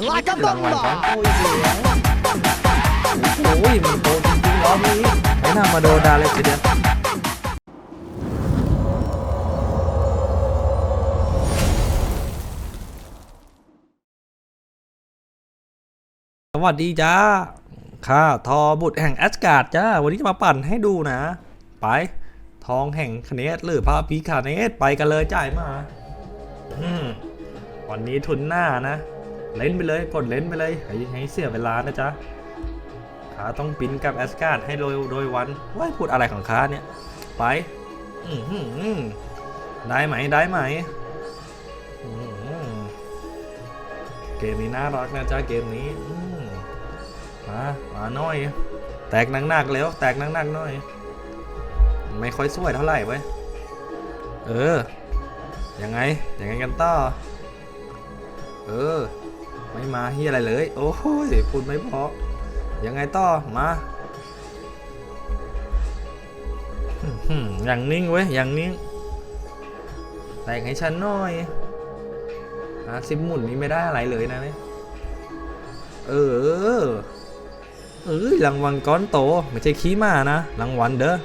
รางวัลการ bomb. โต้อีกแล้วโอ้ยมันโตจริงๆรอบนี้ไม่น่ามาโดนดาเลยทีเดียวสวัสดีจ้าข้าทอบุตรแห่งแอสการ์ดจ้า วันนี้จะมาปั่นให้ดูนะ ไป ทองแห่งคเนสหรือพระพีคาเนสไปกันเลยจ่ายมาอืมวันนี้ทุนหน้านะ เล่นไปเลยกดเล่นไปเลยให้ให้เสียเวลานะจ๊ะขาต้องปิ้นกับแอสการ์ดให้โดยโดยวันว้าพูดอะไรของขาเนี่ย ไปได้ไหมได้ไหมเกมนี้น่ารักนะจ๊ะเกมนี้อืมมามาหน่อย แตกหนักๆแล้วแตกหนักๆหน่อย ไม่ค่อยสวยเท่าไหร่เว้ยเออยังไงยังไงกันต่อเออ ไม่มาเฮียอะไรเลย โอ้โหพูดไม่พอยังไงต่อมาอื้อหือย่างนิ่งเว้ยอย่างนิ่งแต่งให้ฉันหน่อยอาซิมหมุนนี่ไม่ได้อะไรเลยนะเนี่ยเออเออรางวัลก้อนโต ไม่ใช่ขี้มานะรางวัลเด้อ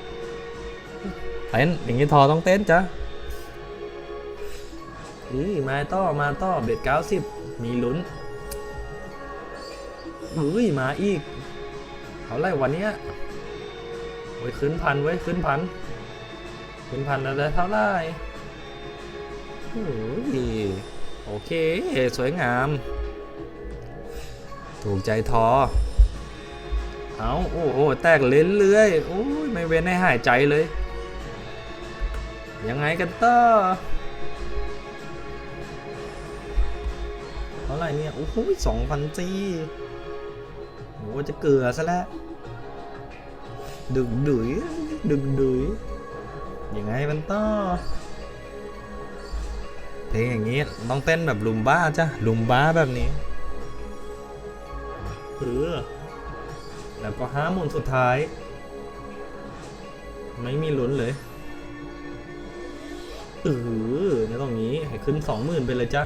เต้นอย่างนี้ทอต้องเต้นจ้ะอุ้ยมาต่อมาต่อเบ็ดเก้าสิบมีลุ้น อุ้ยมาอีกเท่าไหรวันเนี้ยโอ้ยขึ้นพันไว้ยขึ้นพันขึ้นพันแล้วเท่าไรโอ้ยโอเค สวยงาม ถูกใจทอ เอาโอ้โห แตกเล่นเรื่อยโอ้ย ไม่เว้นให้หายใจเลย ยังไงกันต่อเท่าไหร่เนี่ย โอ้โหสองพันจี โอ้จะเกลือซะแล้วดึกดุยดึกดุยยังไงมันต่อเพลงอย่างนี้ต้องเต้นแบบลุมบ้าจ้ะลุมบ้าแบบนี้เออแล้วก็ห้าหมุนสุดท้าย ไม่มีลุ้นเลยเออเนี่ยตรงนี้ให้ขึ้นสองหมื่นไปเลยจ้ะ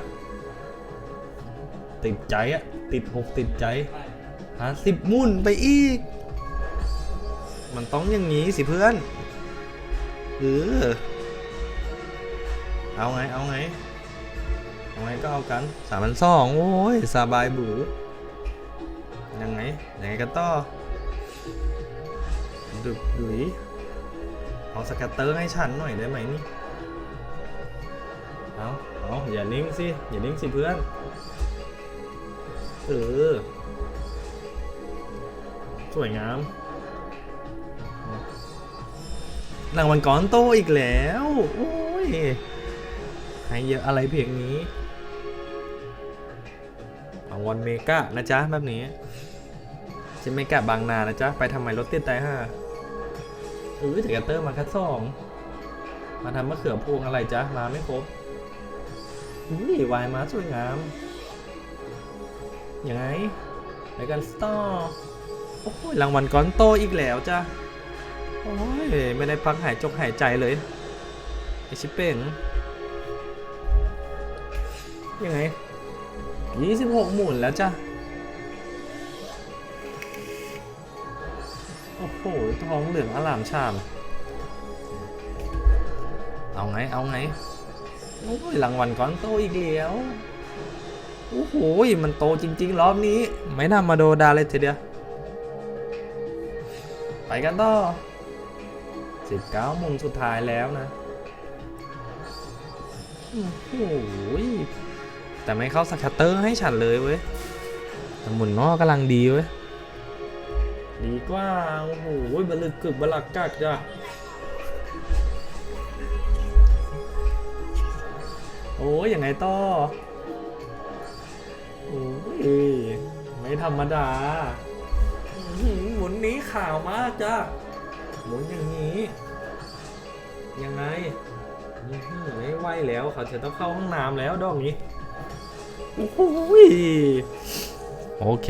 ติดใจอะติดหกติดใจ หาสิบมุ่นไปอีก มันต้องอย่างนี้สิเพื่อนเออเอาไง เอาไง เอาไงก็เอากันสามพันสองโอ้ยสบายบือยังไง ยังไงกันต่อดึกดุยเอาสแกตเตอร์ให้ฉันหน่อยได้ไหมนี่ เอาเอาอย่านิ่งสิ อย่านิ่งสิเพื่อน เออ สวยงามรางวัลก้อนโตอีกแล้ว โอ้ยให้เยอะอะไรเพียงนี้รางวัลเมกานะจ๊ะแบบนี้จะเมกาบางนานะจ๊ะ ไปทำไมรถติดใจห้าเออแต่กระเตอร์มาคัดสอง มาทำมะเขือพวงอะไรจ๊ะ มาไม่ครบอุ้ยวายมาสวยงามยังไงไปกันสตอร์ โอ้ยรางวัลก้อนโตอีกแล้วจ้ะโอ้ยไม่ได้พักหายจกหายใจเลยไอชิเป้งยังไง26หมุนแล้วจ้ะโอ้โหทองเหลืองอลามชาม เอาไง เอาไง โอ้ยรางวัลก้อนโตอีกแล้ว โอ้โห มันโตจริง ๆ รอบนี้ ไม่น่ามาโดดาเลยทีเดียว ไปกันต่อ19โมงสุดท้ายแล้วนะโอ้โหแต่ไม่เข้าสแคตเตอร์ให้ฉันเลยเว้ยแต่หมุนนอกกำลังดีเว้ย ดีกว่า โอ้โหบลึกกึกบลักกักจ้ะโอ้ยยังไงต่อ โอ้ยไม่ธรรมดาอื้อ หือหมุนนี้ข่าวมากจ้ะหมุนอย่างนี้ ยังไงไม่ไหวแล้วเขาจะต้องเข้าห้องน้ำแล้วดอกนี้โอ้โหยโอเค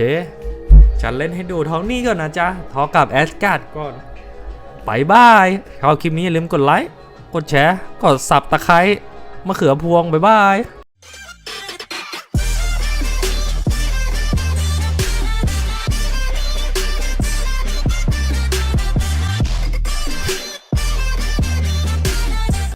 ฉันเล่นให้ดูเท่านี้ก่อนนะจ๊ะทอกับแอสการ์ดก่อนไปบายชอบคลิปนี้อย่าลืมกดไลค์ กดแชร์ กดสับตะไคร้มะเขือพวงบายบาย